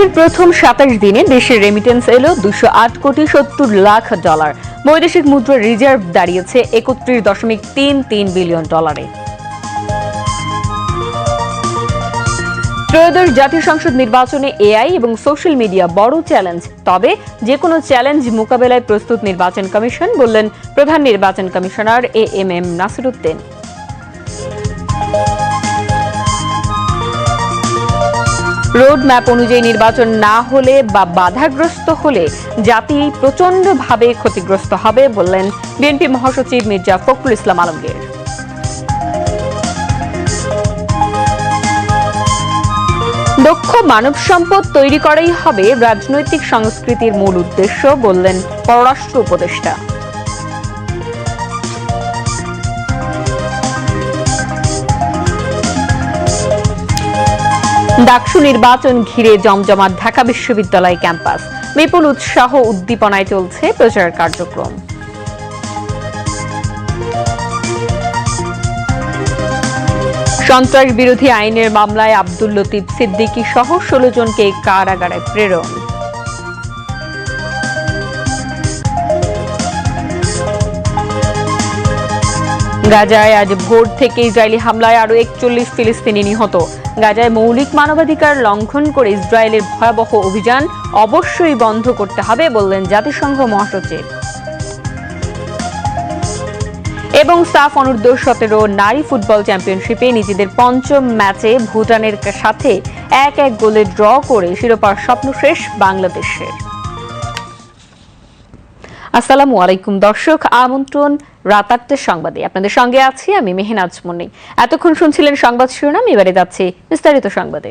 আগস্টের প্রথম সাতাশ দিনে দেশের রেমিটেন্স এলো দুশো আট কোটি সত্তর লাখ ডলার বৈদেশিক মুদ্রা রিজার্ভ দাঁড়িয়েছে একত্রিশ দশমিক তিন তিন বিলিয়ন ডলারে ত্রয়োদশ জাতীয় সংসদ নির্বাচনে এআই এবং সোশ্যাল মিডিয়া বড় চ্যালেঞ্জ তবে যে কোনো চ্যালেঞ্জ মোকাবেলায় প্রস্তুত নির্বাচন কমিশন বললেন প্রধান নির্বাচন commissioner A M M Nasiruddin. Road map অনুযায়ী নির্বাচন না হলে বা বাধাগ্রস্ত হলে জাতি প্রচণ্ডভাবে ক্ষতিগ্রস্ত হবে বললেন বিএনপি মহাসচিব মির্জা ফখরুল ইসলাম আলমগীর। দক্ষ মানব সম্পদ তৈরি করাই হবে রাজনৈতিক সংস্কৃতির মূল উদ্দেশ্য বললেন পররাষ্ট্র উপদেষ্টা। ডাকসু নির্বাচন ঘিরে জমজমাট ঢাকা বিশ্ববিদ্যালয় ক্যাম্পাস। বিপুল উৎসাহ উদ্দীপনায় চলছে প্রচার কার্যক্রম। সন্ত্রাস বিরোধী আইনের মামলায় আব্দুল লতিফ সিদ্দিকী সহ ষোলো জনকে কারাগারে প্রেরণ। গাজায় আজ ভোর থেকে ইসরায়েলি হামলায় আরও একচল্লিশ ফিলিস্তিনি নিহত। গাজায় মৌলিক মানবাধিকার লঙ্ঘন করে ইসরায়েলের ভয়াবহ অভিযান অবশ্যই বন্ধ করতে হবে বললেন জাতিসংঘ মহাসচিব। এবং সাফ অনূর্ধ্ব সতেরো নারী ফুটবল চ্যাম্পিয়নশিপে নিজেদের পঞ্চম ম্যাচে ভুটানের সাথে এক এক গোলে ড্র করে শিরোপার স্বপ্ন শেষ বাংলাদেশের। আসসালামু আলাইকুম দর্শক, আমন্ত্রণ রাত আটটার সংবাদে। আপনাদের সঙ্গে আছি আমি মেহনাজ মুন্নি। এতক্ষণ শুনছিলেন সংবাদ শিরোনাম, এবারে যাচ্ছি বিস্তারিত সংবাদে।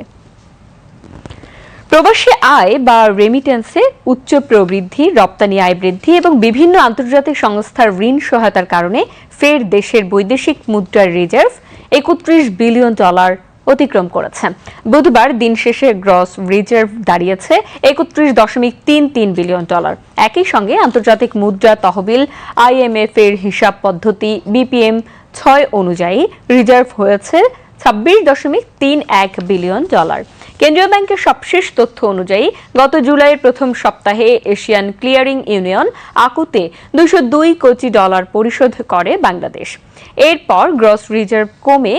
প্রবাসী আয় বা রেমিটেন্সে উচ্চ প্রবৃদ্ধি, রপ্তানি আয় বৃদ্ধি এবং বিভিন্ন আন্তর্জাতিক সংস্থার ঋণ সহায়তার কারণে ফের দেশের বৈদেশিক মুদ্রার রিজার্ভ একত্রিশ বিলিয়ন ডলার অতিক্রম করেছে। বুধবার দিন শেষে গ্রস রিজার্ভ দাঁড়িয়েছে একত্রিশ দশমিক তিন তিন বিলিয়ন ডলার। একই সঙ্গে আন্তর্জাতিক মুদ্রা তহবিল আইএমএফ এর হিসাব পদ্ধতি বিপিএম ছয় অনুযায়ী রিজার্ভ হয়েছে ছাব্বিশ দশমিক তিন এক বিলিয়ন ডলার। কেন্দ্রীয় ব্যাংকের সবশেষ তথ্য অনুযায়ী গত জুলাইয়ের প্রথম সপ্তাহে এশিয়ান ক্লিয়ারিং ইউনিয়ন আকুতে দুশো দুই কোটি ডলার পরিশোধ করে বাংলাদেশ। এরপর গ্রস রিজার্ভ কমে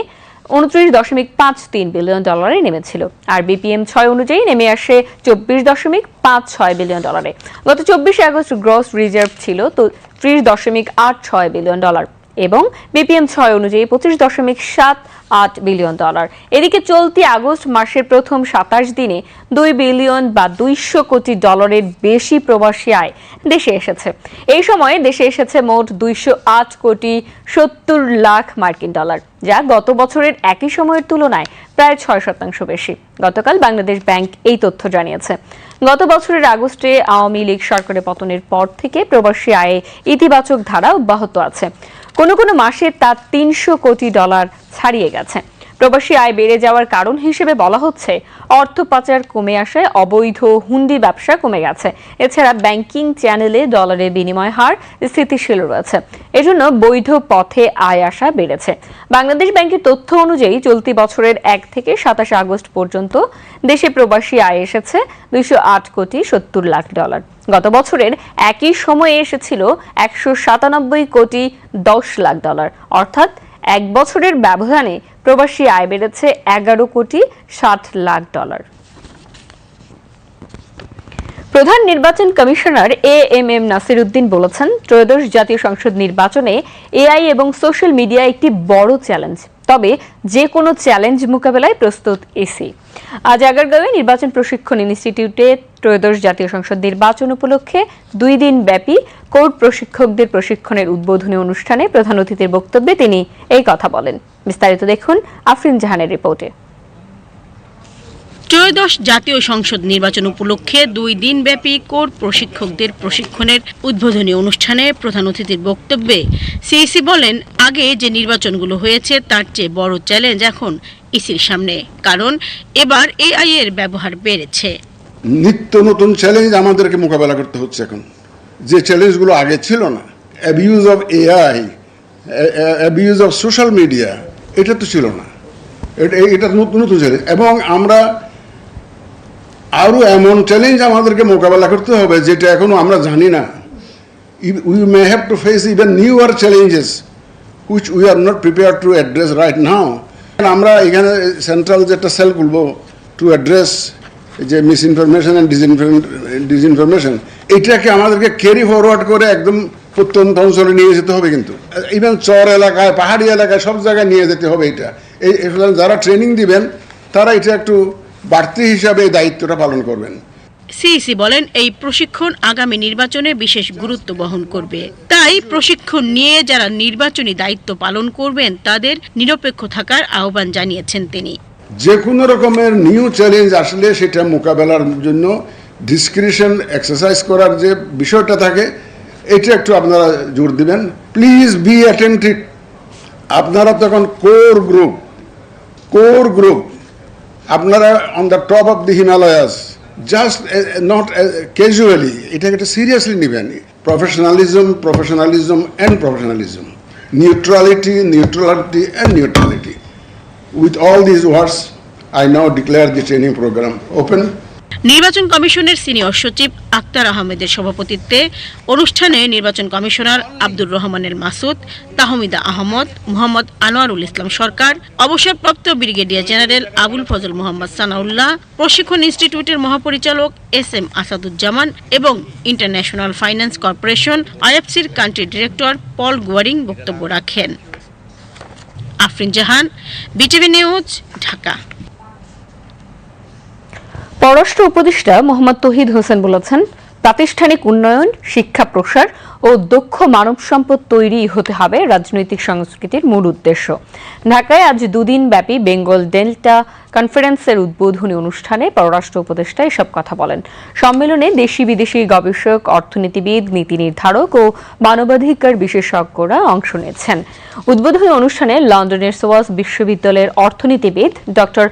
উনত্রিশ দশমিক পাঁচ তিন বিলিয়ন ডলারে নেমেছিল। আর বিপিএম ছয় অনুযায়ী নেমে আসে চব্বিশ দশমিক পাঁচ ছয় বিলিয়ন ডলারে। গত চব্বিশে আগস্ট গ্রস রিজার্ভ ছিল তো ত্রিশ দশমিক আট ছয় বিলিয়ন ডলার। এবং বিপিএম ছয় অনুযায়ী পঁচিশ দশমিক সাত আট বিলিয়ন ডলার। এদিকে চলতি আগস্ট মাসের প্রথম সাতাশ দিনে দুই বিলিয়ন বা দুইশো কোটি ডলারের বেশি প্রবাসী আয় দেশে এসেছে। এই সময়ে দেশে এসেছে মোট দুইশো আট কোটি সত্তর লাখ মার্কিন ডলার, যা গত বছরের একই সময়ের তুলনায় প্রায় ছয় শতাংশ বেশি। গতকাল বাংলাদেশ ব্যাংক এই তথ্য জানিয়েছে। গত বছরের আগস্টে আওয়ামী লীগ সরকারের পতনের পর থেকে প্রবাসী আয়ে ইতিবাচক ধারা অব্যাহত আছে। কোনো কোনো মাসে তা তিনশো কোটি ডলার ছাড়িয়ে গেছে। প্রবাসী আয় বেড়ে যাওয়ার কারণ হিসেবে বলা হচ্ছে, অর্থ পাচার কমে আসায় অবৈধ হুন্ডি ব্যবসা কমে গেছে। এছাড়া ব্যাংকিং চ্যানেলে ডলারের বিনিময় হার স্থিতিশীল রয়েছে। এজন্য বৈধ পথে আয় আসা বেড়েছে। বাংলাদেশ ব্যাংকের তথ্য অনুযায়ী চলতি বছরের এক থেকে সাতাশে আগস্ট পর্যন্ত দেশে প্রবাসী আয় এসেছে দুইশো আট কোটি সত্তর লাখ ডলার। গত বছরের একই সময়ে এসেছিল একশো সাতানব্বই কোটি দশ লাখ ডলার, অর্থাৎ এক বছরের ব্যবধানে প্রবাসী আয় বেড়েছে এগারো কোটি ষাট লাখ ডলার। প্রধান নির্বাচন commissioner A M M Nasir Uddin বলেছেন, ত্রয়োদশ জাতীয় সংসদ নির্বাচনে এআই এবং সোশ্যাল মিডিয়া একটি বড় চ্যালেঞ্জ। তবে যে কোনো চ্যালেঞ্জ মোকাবেলায় প্রস্তুত এসি। আজ আগারগাঁওয়ে নির্বাচন প্রশিক্ষণ ইনস্টিটিউটে ত্রয়োদশ জাতীয় সংসদ নির্বাচন উপলক্ষে দুই দিন ব্যাপী কোর্ট প্রশিক্ষকদের প্রশিক্ষণের উদ্বোধনী অনুষ্ঠানে প্রধান অতিথির বক্তব্যে তিনি এই কথা বলেন। বিস্তারিত দেখুন আফরিন জাহানের রিপোর্টে। ত্রয়োদশ জাতীয় সংসদ নির্বাচন উপলক্ষে দুই দিনব্যাপী কোর্ট প্রশিক্ষকদের প্রশিক্ষণের উদ্বোধনী অনুষ্ঠানে প্রধান অতিথির বক্তব্যে সিইসি বলেন, আগে যে নির্বাচনগুলো হয়েছে তার চেয়ে বড় চ্যালেঞ্জ এখন ইসির সামনে, কারণ এবার এআই এর ব্যবহার বেড়েছে। নিত্য নতুন চ্যালেঞ্জ আমাদেরকে মোকাবেলা করতে হচ্ছে এখন। যে চ্যালেঞ্জগুলো আগে ছিল না abuse of AI abuse of social media এটা তো ছিল না। এটা এটা নতুন নতুন চ্যালেঞ্জ এবং আমরা আরও এমন চ্যালেঞ্জ আমাদেরকে মোকাবেলা করতে হবে যেটা এখনও আমরা জানি না। We may have to face even newer challenges which we are not prepare to address right now আমরা এখানে সেন্ট্রাল যে একটা সেল খুলবো টু অ্যাড্রেস যে মিস ইনফরমেশন অ্যান্ড ডিসইনফরমেশন এইটাকে আমাদেরকে ক্যারি ফরওয়ার্ড করে একদম প্রত্যন্ত অঞ্চলে নিয়ে যেতে হবে কিন্তু। ইভেন চর এলাকায়, পাহাড়ি এলাকায় সব জায়গায় নিয়ে যেতে হবে এটা। এই যারা ট্রেনিং দিবেন, তারা এটা একটু বাড়তি হিসাবে দায়িত্বটা পালন করবেন। সিইসি বলেন এই প্রশিক্ষণ আগামী নির্বাচনে বিশেষ গুরুত্ব বহন করবে। তাই প্রশিক্ষণ নিয়ে যারা নির্বাচনী দায়িত্ব পালন করবেন, তাদের নিরপেক্ষ থাকার আহ্বান জানিয়েছেন তিনি। যে কোনো রকমের নিউ চ্যালেঞ্জ আসলে সেটা মোকাবেলার জন্য ডিসক্রিপশন এক্সারসাইজ করার যে বিষয়টা থাকে, এটা একটু আপনারা জোর দিবেন। প্লিজ বি অ্যাটেন্টিভ আপনারা তখন কোর গ্রুপ কোর গ্রুপ আপনারা on the top of the Himalayas just not casually এটাকে একটা সিরিয়াসলি নেবেন। Professionalism professionalism and professionalism neutrality neutrality and neutrality With all these words, I now declare the training program open. নির্বাচন কমিশনের senior সচিব আক্তার আহমেদের সভাপতিত্বে অনুষ্ঠানে নির্বাচন কমিশনার আব্দুর রহমানের মাসুদ তাহমিদা আহমদ মোহাম্মদ আনোয়ারুল ইসলাম সরকার অবসরপ্রাপ্ত ব্রিগেডিয়ার জেনারেল আবুল ফজল মোহাম্মদ সানাউল্লাহ প্রশিক্ষণ ইনস্টিটিউটের মহাপরিচালক এস এম আসাদুজ্জামান এবং ইন্টারন্যাশনাল ফাইন্যান্স কর্পোরেশন আইএফসির কান্ট্রি ডিরেক্টর পল গোয়ারিং বক্তব্য রাখেন আফরিন জাহান বিটিভি নিউজ ঢাকা। পররাষ্ট্র উপদেষ্টা মোহাম্মদ তহিদ হোসেন বলেছেন প্রাতিষ্ঠানিক উন্নয়ন, শিক্ষা প্রসার ও দক্ষ মানব সম্পদ তৈরি হতে হবে রাজনৈতিক সংস্কৃতির মূল উদ্দেশ্য। ঢাকায় আজ দুদিন ব্যাপী বেঙ্গল ডেল্টা কনফারেন্সের উদ্বোধনী অনুষ্ঠানে পররাষ্ট্র উপদেষ্টা এসব কথা বলেন। সম্মেলনে দেশি বিদেশি গবেষক, অর্থনীতিবিদ, নীতি নির্ধারক ও মানবাধিকার বিশেষজ্ঞরা অংশ নিয়েছেন। উদ্বোধনী অনুষ্ঠানে লন্ডনের সোয়াস বিশ্ববিদ্যালয়ের অর্থনীতিবিদ ডক্টর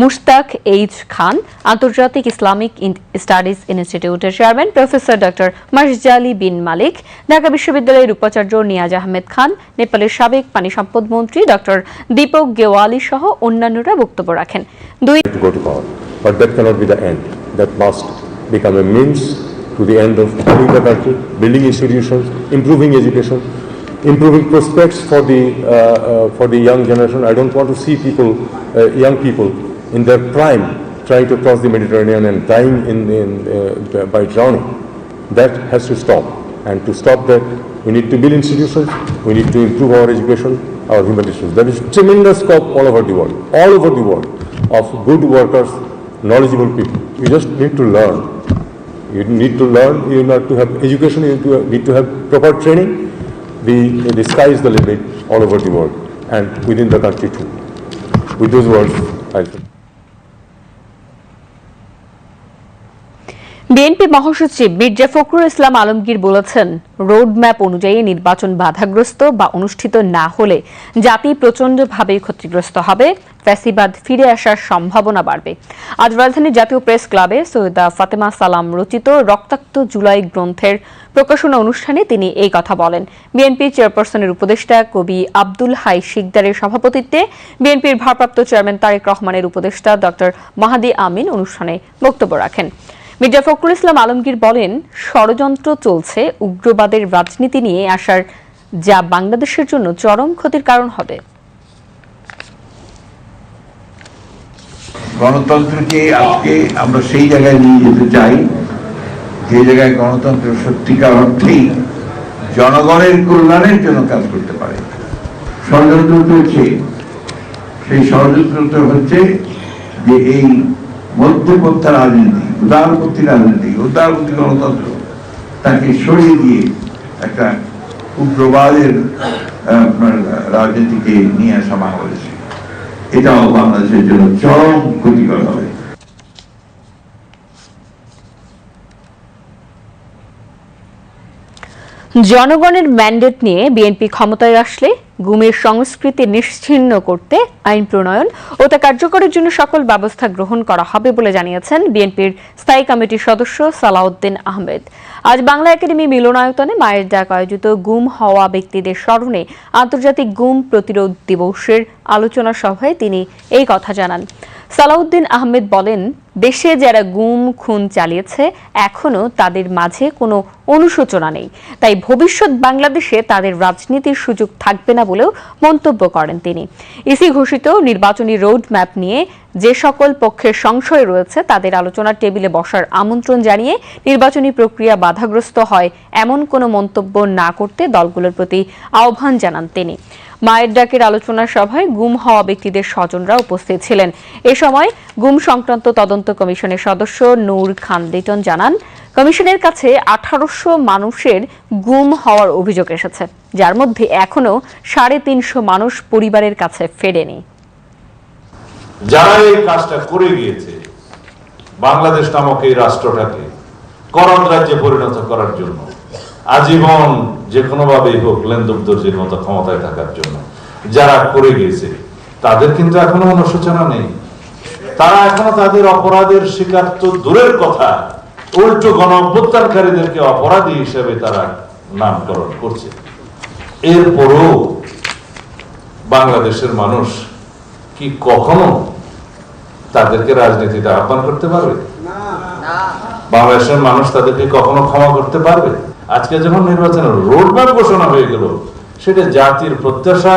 মুশতাক এইচ খান আন্তর্জাতিক ইসলামিক স্টাডিজ ইনস্টিটিউটের chairman professor doctor Maszlee bin Malik Dhaka বিশ্ববিদ্যালয়ের উপাচার্য নিয়াজ আহমেদ খান নেপালের সাবেক পানি সম্পদ মন্ত্রী ডক্টর দীপক গেওয়ালি সহ অন্যান্যরা বক্তব্য রাখেন দুই. But that cannot be the end. That must become a means to the end of building the country, building institutions, improving education, improving prospects for the uh, uh, for the young generation. I don't want to see people, uh, young people, in their prime trying to cross the Mediterranean and dying in, in uh, by drowning. That has to stop. And to stop that, we need to build institutions. We need to improve our education, our human resources. There is tremendous scope all over the world, all over the world, of good workers, knowledgeable people. You just need to learn. You need to learn. You need to have education. You need to have, proper training. The, the sky is the limit all over the world and within the country too. With those words, I. BNP মহাসচিব মির্জা ফখরুল ইসলাম আলমগীর বলেছেন, roadmap অনুযায়ী নির্বাচন বাধাগ্রস্ত বা অনুষ্ঠিত না হলে জাতি প্রচণ্ডভাবে ক্ষতিগ্রস্ত হবে, ফ্যাসিবাদ ফিরে আসার সম্ভাবনা বাড়বে। আজ রাজধানীর জাতীয় প্রেস ক্লাবে সৈয়দা ফাতেমা সালাম রচিত রক্তাক্ত জুলাই গ্রন্থের প্রকাশনা অনুষ্ঠানে তিনি এই কথা বলেন। বিএনপি চেয়ারপারসনের উপদেষ্টা কবি আব্দুল হাই শিকদারের সভাপতিত্বে বিএনপির ভারপ্রাপ্ত চেয়ারম্যান তারেক রহমানের উপদেষ্টা ডক্টর মাহাদি আমিন অনুষ্ঠানে বক্তব্য রাখেন। মির্জা ফখরুল ইসলাম আলমগীর বলেন, ষড়যন্ত্র চলছে, উগ্রবাদের রাজনীতি নিয়ে আসার যা বাংলাদেশের জন্য চরম ক্ষতির কারণ হবে। গণতন্ত্রকে আজকে আমরা সেই জায়গায় নিয়ে যেতে চাই, যে জায়গায় গণতন্ত্র সত্যিকার অর্থেই জনগণের কল্যাণের জন্য কাজ করতে পারে। ষড়যন্ত্র চলছে, সেই ষড়যন্ত্রটা হচ্ছে যে এই মধ্যপন্থা রাজনীতি উদারপন্থী রাজনীতি উদারপন্থী গণতন্ত্র। তাকে সরিয়ে দিয়ে একটা উগ্রবাদের আপনার রাজনীতিকে নিয়ে আসা বাংলাদেশে। এটাও বাংলাদেশের জন্য চরম ক্ষতিকর হবে। জনগণের ম্যান্ডেট নিয়ে বিএনপি ক্ষমতায় আসলে গুমের সংস্কৃতি নিশ্চিহ্ন করতে আইন প্রণয়ন ও তা কার্যকরের জন্য সকল ব্যবস্থা গ্রহণ করা হবে বলে জানিয়েছেন বিএনপির স্থায়ী কমিটির সদস্য সালাউদ্দিন আহমেদ। আজ বাংলা একাডেমি মিলনায়তনে মায়ের ডাক আয়োজিত গুম হওয়া ব্যক্তিদের স্মরণে আন্তর্জাতিক গুম প্রতিরোধ দিবসের আলোচনা সভায় তিনি এই কথা জানান। সালাউদ্দিন আহমেদ বলেন দেশে যারা গুম, খুন চালিয়েছে, এখনও তাদের মাঝে কোনো অনুশোচনা নেই। তাই ভবিষ্যৎ বাংলাদেশে তাদের রাজনীতির সুযোগ থাকবে না বলেও মন্তব্য করেন তিনি। ইসি ঘোষিত নির্বাচনী রোড ম্যাপ নিয়ে যে সকল পক্ষের সংশয় রয়েছে, তাদের আলোচনার টেবিলে বসার আমন্ত্রণ জানিয়ে নির্বাচনী প্রক্রিয়া বাধাগ্রস্ত হয় এমন কোনো মন্তব্য না করতে দলগুলোর প্রতি আহ্বান জানান তিনি। মায়ের ডাকের আলোচনা সভায় গুম হওয়া ব্যক্তিদের স্বজনরা উপস্থিত ছিলেন। এ সময় গুম সংক্রান্ত তদন্ত কমিশনের সদস্য নূর খান লিটন জানান, কমিশনের কাছে আঠারোশো মানুষের গুম হওয়ার অভিযোগ এসেছে, যার মধ্যে এখনও সাড়ে তিনশো মানুষ পরিবারের কাছে ফেরেনি। যারা এই কাজটা করে গিয়েছে, বাংলাদেশ নামক এই রাষ্ট্রটাকে করদ রাজ্যে পরিণত করার জন্য, আজীবন যে কোনো ভাবেই হোক লেন্দুবদর্জির মতো ক্ষমতায় থাকার জন্য যারা করে গিয়েছে, তাদের কিন্তু এখনও অনুশোচনা নেই। তারা এখনও তাদের অপরাধের শিকার তো দূরের কথা। উল্টো গণ অভ্যুত্থানকারীদেরকে অপরাধী হিসেবে তারা নামকরণ করছে। এরপরও বাংলাদেশের মানুষ কি কখনো তাদেরকে রাজনীতিতে আহ্বান করতে পারবে? বাংলাদেশের মানুষ তাদেরকে কখনো ক্ষমা করতে পারবে? আজকে যখন নির্বাচনের রোডম্যাপ ঘোষণা হয়ে গেল সেটা জাতির প্রত্যাশা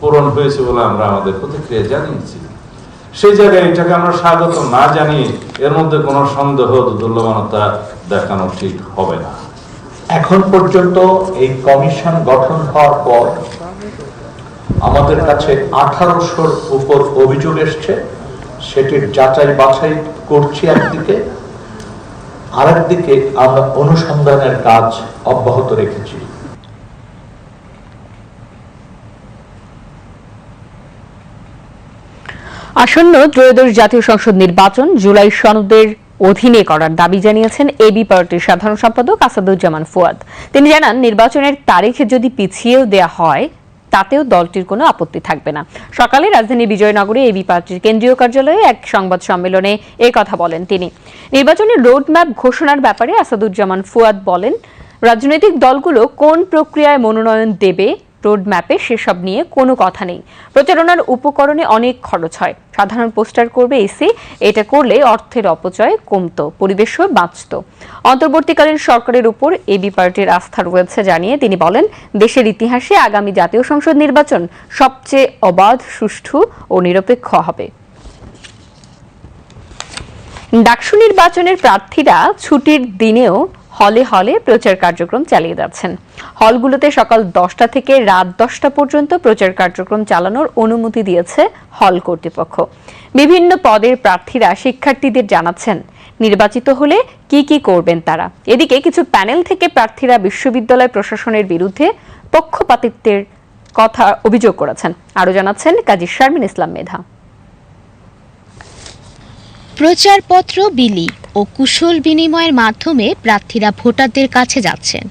পূরণ হয়েছে বলে আমরা আমাদের প্রতিক্রিয়া জানিয়েছি। সেই জায়গায় এটাকে আমরা স্বাগত না জানিয়ে এর মধ্যে কোনো সন্দেহ দুর্লভনতা দেখানো ঠিক হবে না। এখন পর্যন্ত এই কমিশন গঠন হওয়ার পর আমাদের কাছে আঠারোশোর উপর অভিযোগ এসছে, সেটির যাচাই বাছাই করছি একদিকে। আরেকদিকে আমরা অনুসন্ধানের কাজ অব্যাহত রেখেছি। আসন্ন ত্রয়োদশ জাতীয় সংসদ নির্বাচন জুলাই সনদের অধীনে করার দাবি জানিয়েছেন এবি পার্টির সাধারণ সম্পাদক আসাদুজ্জামান ফুয়াদ। তিনি জানান, নির্বাচনের তারিখ যদি পিছিয়েও দেয়া হয়, তাতেও দলটির কোনো আপত্তি থাকবে না। সকালে রাজধানী বিজয়নগরে এবি পার্টির কেন্দ্রীয় কার্যালয়ে এক সংবাদ সম্মেলনে এ কথা বলেন তিনি। নির্বাচনের রোডম্যাপ ঘোষণার ব্যাপারে আসাদুজ্জামান ফুয়াদ বলেন, রাজনৈতিক দলগুলো কোন প্রক্রিয়ায় মনোনয়ন দেবে রোড ম্যাপে সেসব নিয়ে কোনো কথা নেই। প্রচারণার উপকরণে অনেক খরচ হয়। সাধারণ পোস্টার করবে এসি, এটা করলে অর্থের অপচয় কমতো, পরিবেশও বাঁচত। অন্তর্বর্তীকালীন সরকারের উপর এবি পার্টির আস্থা রয়েছে জানিয়ে তিনি বলেন, দেশের ইতিহাসে আগামী জাতীয় সংসদ নির্বাচন সবচেয়ে অবাধ, সুষ্ঠু ও নিরপেক্ষ হবে। ডাকসু নির্বাচনের প্রার্থীরা ছুটির দিনেও হলে হলে প্রচার কার্যক্রম চালিয়ে যাচ্ছেন। হলগুলোতে সকাল দশটা থেকে রাত দশটা পর্যন্ত প্রচার কার্যক্রম চালানোর অনুমতি দিয়েছে হল কর্তৃপক্ষ। বিভিন্ন পদের প্রার্থীরা শিক্ষার্থীদের জানাচ্ছেন, নির্বাচিত হলে কি কি করবেন তারা? এদিকে কিছু প্যানেল থেকে প্রার্থীরা বিশ্ববিদ্যালয় প্রশাসনের বিরুদ্ধে পক্ষপাতিত্বের কথা অভিযোগ করেছেন। আরও জানাচ্ছেন কাজী শারমিন ইসলাম মেধা। প্রচারপত্র বিলি ও কুশল বিনিময়ের মাধ্যমে প্রার্থীরা ভোটারদের কাছে যাচ্ছেন।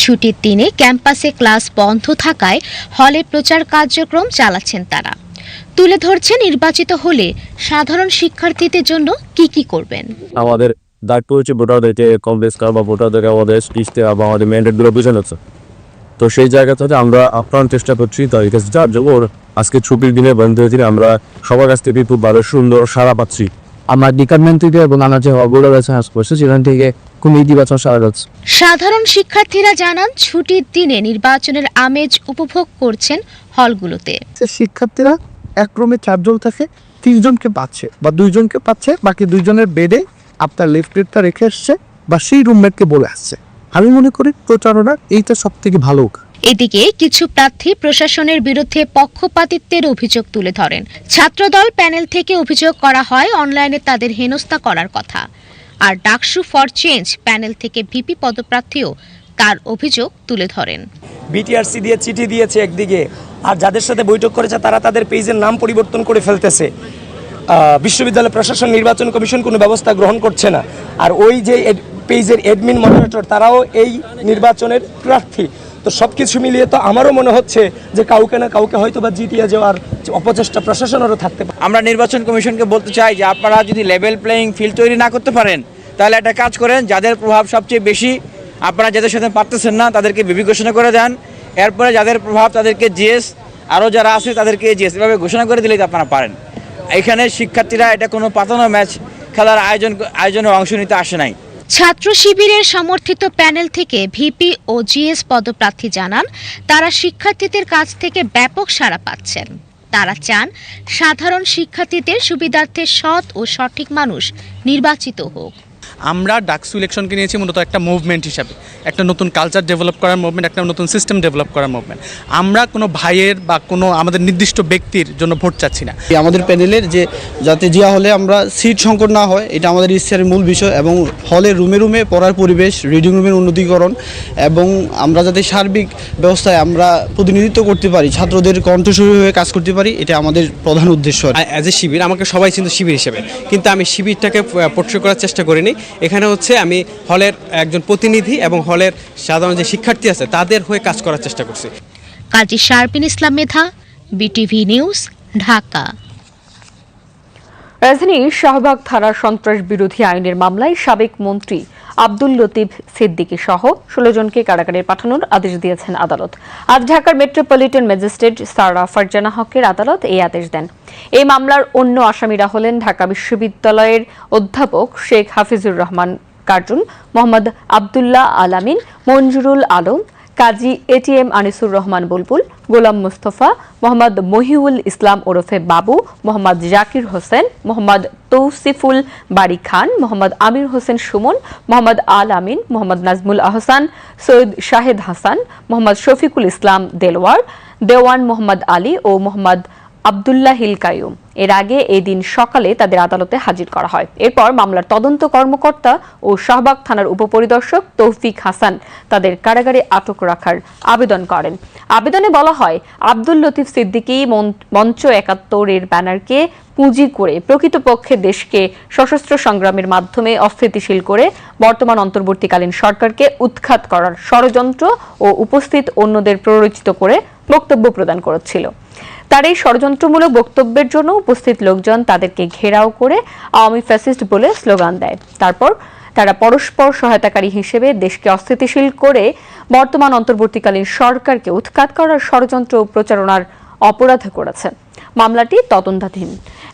ছুটির দিনে ক্যাম্পাসে ক্লাস বন্ধ থাকায় হলে প্রচার কার্যক্রম চালাচ্ছেন তারা। তুলে ধরছে নির্বাচিত হলে সাধারণ শিক্ষার্থীদের জন্য কি কি করবেন? আমাদের দায়িত্ব হচ্ছে ভোটারদেরকে কমপ্লেক্স করা বা ভোটারদেরকে আমাদের লিস্টে বা আমাদের ম্যান্ডেটগুলো বুঝে নিচ্ছে তো সেই জায়গা থেকে আমরা আপ্রাণ চেষ্টা করছি। তার কাছে যার জন্য আজকে ছুটির দিনে বন্ধ হয়েছে। আমরা সবার কাছ থেকে খুব ভালো সুন্দর সারা পাচ্ছি। আমার ডিপার্টমেন্ট থেকে এবং আমার যে হবগুলো রয়েছে সেখান থেকে খুব ইতিবাচক সারা যাচ্ছে সাধারণ শিক্ষার্থীরা জানান ছুটির দিনে নির্বাচনের আমেজ উপভোগ করছেন হলগুলোতে। শিক্ষার্থীরা এক রুমে চারজন থাকে তিনজনকে পাচ্ছে বা দুইজনকে পাচ্ছে বাকি দুইজনের বেডে আপনার লিফটেডটা রেখে আসছে বা সেই রুমমেটকে বলে আসছে। আমি মনে করি প্রচারণা এইটা সব থেকে ভালো এদিকে কিছু প্রার্থী প্রশাসনের বিরুদ্ধে পক্ষপাতিত্বের অভিযোগ তুলে ধরেন। ছাত্রদল প্যানেল থেকে অভিযোগ করা হয়, অনলাইনে তাদের হেনস্থা করার কথা। আর ডাকসু ফর চেঞ্জ প্যানেল থেকে ভিপি পদপ্রার্থীও তার অভিযোগ তুলে ধরেন। বিটিআরসি দিয়ে চিঠি দিয়েছে একদিকে, আর যাদের সাথে বৈঠক করেছে তারা তাদের পেজের নাম পরিবর্তন করে ফেলতেছে। বিশ্ববিদ্যালয় প্রশাসন, নির্বাচন কমিশন কোনো ব্যবস্থা গ্রহণ করছে না। আর ওই যে পেজের অ্যাডমিন মডারেটর তারাও এই নির্বাচনের প্রার্থী। তো সব কিছু মিলিয়ে তো আমারও মনে হচ্ছে যে কাউকে না কাউকে হয়তো বা জিতিয়ে যাওয়ার অপচেষ্টা প্রশাসনেরও থাকতে পারে। আমরা নির্বাচন কমিশনকে বলতে চাই যে আপনারা যদি লেভেল প্লেয়িং ফিল্ড তৈরি না করতে পারেন, তাহলে একটা কাজ করেন, যাদের প্রভাব সবচেয়ে বেশি, আপনারা যাদের সাথে পারতেছেন না, তাদেরকে বিবি ঘোষণা করে দেন। এরপরে যাদের প্রভাব, তাদেরকে জিএস আরও যারা আছে, তাদেরকে জিএস এভাবে ঘোষণা করে দিলেই আপনারা পারেন। এখানে শিক্ষার্থীরা, এটা কোনো পাতানো ম্যাচ খেলার আয়োজন, আয়োজনে অংশ নিতে আসে নাই। ছাত্র শিবিরের সমর্থিত প্যানেল থেকে ভিপি ও জিএস পদপ্রার্থী জানান, তারা শিক্ষার্থীদের কাছ থেকে ব্যাপক সাড়া পাচ্ছেন। তারা চান সাধারণ শিক্ষার্থীদের সুবিধার্থে সৎ ও সঠিক মানুষ নির্বাচিত হোক। আমরা ডাকসু ইলেকশনকে নিয়েছি মূলত একটা মুভমেন্ট হিসাবে। একটা নতুন কালচার ডেভেলপ করার মুভমেন্ট একটা নতুন সিস্টেম ডেভেলপ করার মুভমেন্ট আমরা কোনো ভাইয়ের বা কোনো আমাদের নির্দিষ্ট ব্যক্তির জন্য ভোট চাচ্ছি না। আমাদের প্যানেলের যে যাতে জিয়া হলে আমরা সিট সংকট না হয় এটা আমাদের ইচ্ছার মূল বিষয় এবং হলে রুমে রুমে পড়ার পরিবেশ রিডিং রুমের উন্নতিকরণ এবং আমরা যাতে সার্বিক ব্যবস্থায় আমরা প্রতিনিধিত্ব করতে পারি ছাত্রদের কণ্ঠস্বরী হয়ে কাজ করতে পারি এটা আমাদের প্রধান উদ্দেশ্য। অ্যাজ এ শিবির আমাকে সবাই চিন্তা শিবির হিসেবে। কিন্তু আমি শিবিরটাকে পোট্রে করার চেষ্টা করিনি। এখানে হচ্ছে আমি হলের একজন প্রতিনিধি এবং হলের সাধারণ যে শিক্ষার্থী আছে তাদের হয়ে কাজ করার চেষ্টা করছি। Kazi Sharpin Islam Medha BTV news Dhaka. রাজধানীর শাহবাগ থানার সন্ত্রাস বিরোধী আইনের মামলায় সাবেক মন্ত্রী আব্দুল লতিফ সিদ্দিকী সহ ষোলো জনকে কারাগারে পাঠানোর আদেশ দিয়েছেন আদালত। আজ ঢাকার মেট্রোপলিটন ম্যাজিস্ট্রেট সারা ফারজানা হকের আদালত এই আদেশ দেন। এই মামলার অন্য আসামিরা হলেন ঢাকা বিশ্ববিদ্যালয়ের অধ্যাপক শেখ হাফিজুর রহমান কার্টুন মোহাম্মদ আবদুল্লাহ আলামিন মঞ্জুরুল আলম, কাজী এটিএম আনিসুর রহমান বুলবুল, গোলাম মুস্তফা, মোহাম্মদ মহিউল ইসলাম ওরফে বাবু, মোহাম্মদ জাকির হোসেন, মোহাম্মদ তৌসিফুল বারি খান, মোহাম্মদ আমির হোসেন সুমন, মোহাম্মদ আল আমিন, মোহাম্মদ নাজমুল আহসান, সৈয়দ শাহেদ হাসান, মোহাম্মদ শফিকুল ইসলাম দেলওয়ার, দেওয়ান মোহাম্মদ আলী ও মোহাম্মদ আবদুল্লাহ হিল কায়ুম। এর আগে এই দিন সকালে তাদের আদালতে হাজির করা হয়। এরপর মামলার তদন্ত কর্মকর্তা ও শাহবাগ থানার উপপরিদর্শক তৌফিক হাসান তাদের কারাগারে আটক রাখার আবেদন করেন। আবেদনে বলা হয়, আব্দুল লতিফ সিদ্দিকী মঞ্চ একাত্তরের ব্যানারকে পুঁজি করে প্রকৃতপক্ষে দেশকে সশস্ত্র সংগ্রামের মাধ্যমে অস্থিতিশীল করে বর্তমান অন্তর্বর্তীকালীন সরকারকে উৎখাত করার ষড়যন্ত্র ও উপস্থিত অন্যদের প্ররোচিত করে বক্তব্য প্রদান করেছিল। তার এই ষড়যন্ত্রমূলক বক্তব্যের জন্য উপস্থিত লোকজন তাদেরকে ঘেরাও করে আওয়ামী ফ্যাসিস্ট বলে স্লোগান দেয়। তারপর তারা পরস্পর সহায়তাকারী হিসেবে দেশকে অস্থিতিশীল করে বর্তমান অন্তর্বর্তীকালীন সরকারকে উৎখাত করার ষড়যন্ত্র প্রচারণার অপরাধ করেছে। মামলাটি তদন্তাধীন।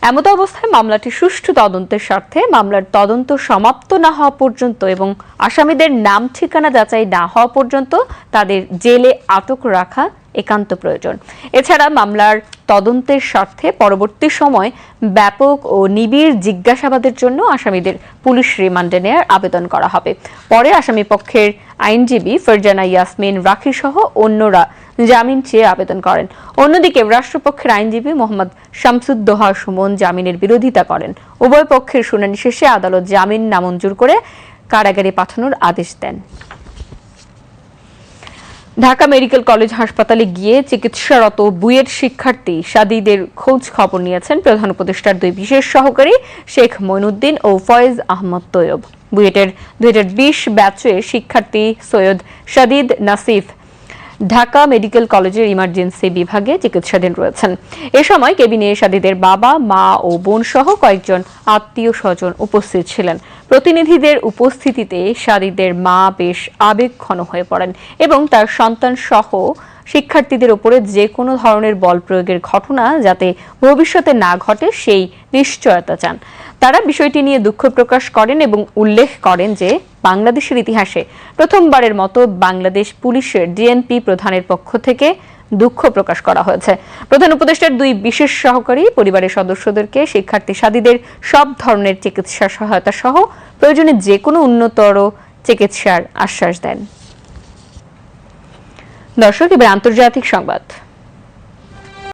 এমত অবস্থায় মামলাটি সুষ্ঠু তদন্তের স্বার্থে মামলার তদন্ত সমাপ্ত না হওয়া পর্যন্ত এবং আসামিদের নাম ঠিকানা যাচাই না হওয়া পর্যন্ত তাদের জেলে আটক রাখা একান্ত প্রয়োজন। এছাড়া মামলার তদন্তের স্বার্থে পরবর্তী সময় ব্যাপক ও নিবিড় জিজ্ঞাসাবাদের জন্য আসামিদের পুলিশ রিমান্ডে নেয়ার আবেদন করা হবে। পরে আসামি পক্ষের আইনজীবী ফরজানা ইয়াসমিন রাখি সহ অন্যরা জামিন চেয়ে আবেদন করেন। অন্যদিকে রাষ্ট্রপক্ষের আইনজীবী মোহাম্মদ শামসুদ্দোহা সুমন জামিনের বিরোধিতা করেন। উভয় পক্ষের শুনানি শেষে আদালত জামিন নামঞ্জুর করে কারাগারে পাঠানোর আদেশ দেন। ঢাকা মেডিকেল কলেজ হাসপাতালে গিয়ে চিকিৎসারত বুয়েট শিক্ষার্থী সাদীদের খোঁজ খবর নিয়েছেন প্রধান উপদেষ্টার দুই বিশেষ সহকারী, শেখ মইনুদ্দিন ও ফয়েজ আহমদ তৈয়ব। বুয়েটের দুই হাজার বিশ ব্যাচে শিক্ষার্থী Syed Sadid Nasif Dhaka medical college emergency বিভাগে চিকিৎসাধীন রয়েছেন। এ সময় কেবিনে সাদিদের বাবা, মা ও বোন সহ কয়েকজন আত্মীয় স্বজন উপস্থিত ছিলেন। প্রতিনিধিদের উপস্থিতিতে সাদিদের মা বেশ আবেগঘন হয়ে পড়েন এবং তার সন্তান সহ শিক্ষার্থীদের উপরে যে কোনো ধরনের বল প্রয়োগের ঘটনা যাতে ভবিষ্যতে না ঘটে সেই নিশ্চয়তা চান। তারা বিষয়টি নিয়ে দুঃখ প্রকাশ করেন এবং উল্লেখ করেন যে বাংলাদেশের ইতিহাসে প্রথমবারের মতো বাংলাদেশ পুলিশের ডিএনপি প্রধানের পক্ষ থেকে দুঃখ প্রকাশ করা হয়েছে। প্রধান উপদেষ্টার দুই বিশেষ সহকারী পরিবারের সদস্যদেরকে শিক্ষার্থী সাদীদের সব ধরনের চিকিৎসা সহায়তা সহ প্রয়োজনে যে কোনো উন্নতর চিকিৎসার আশ্বাস দেন। দর্শক এবার আন্তর্জাতিক সংবাদ।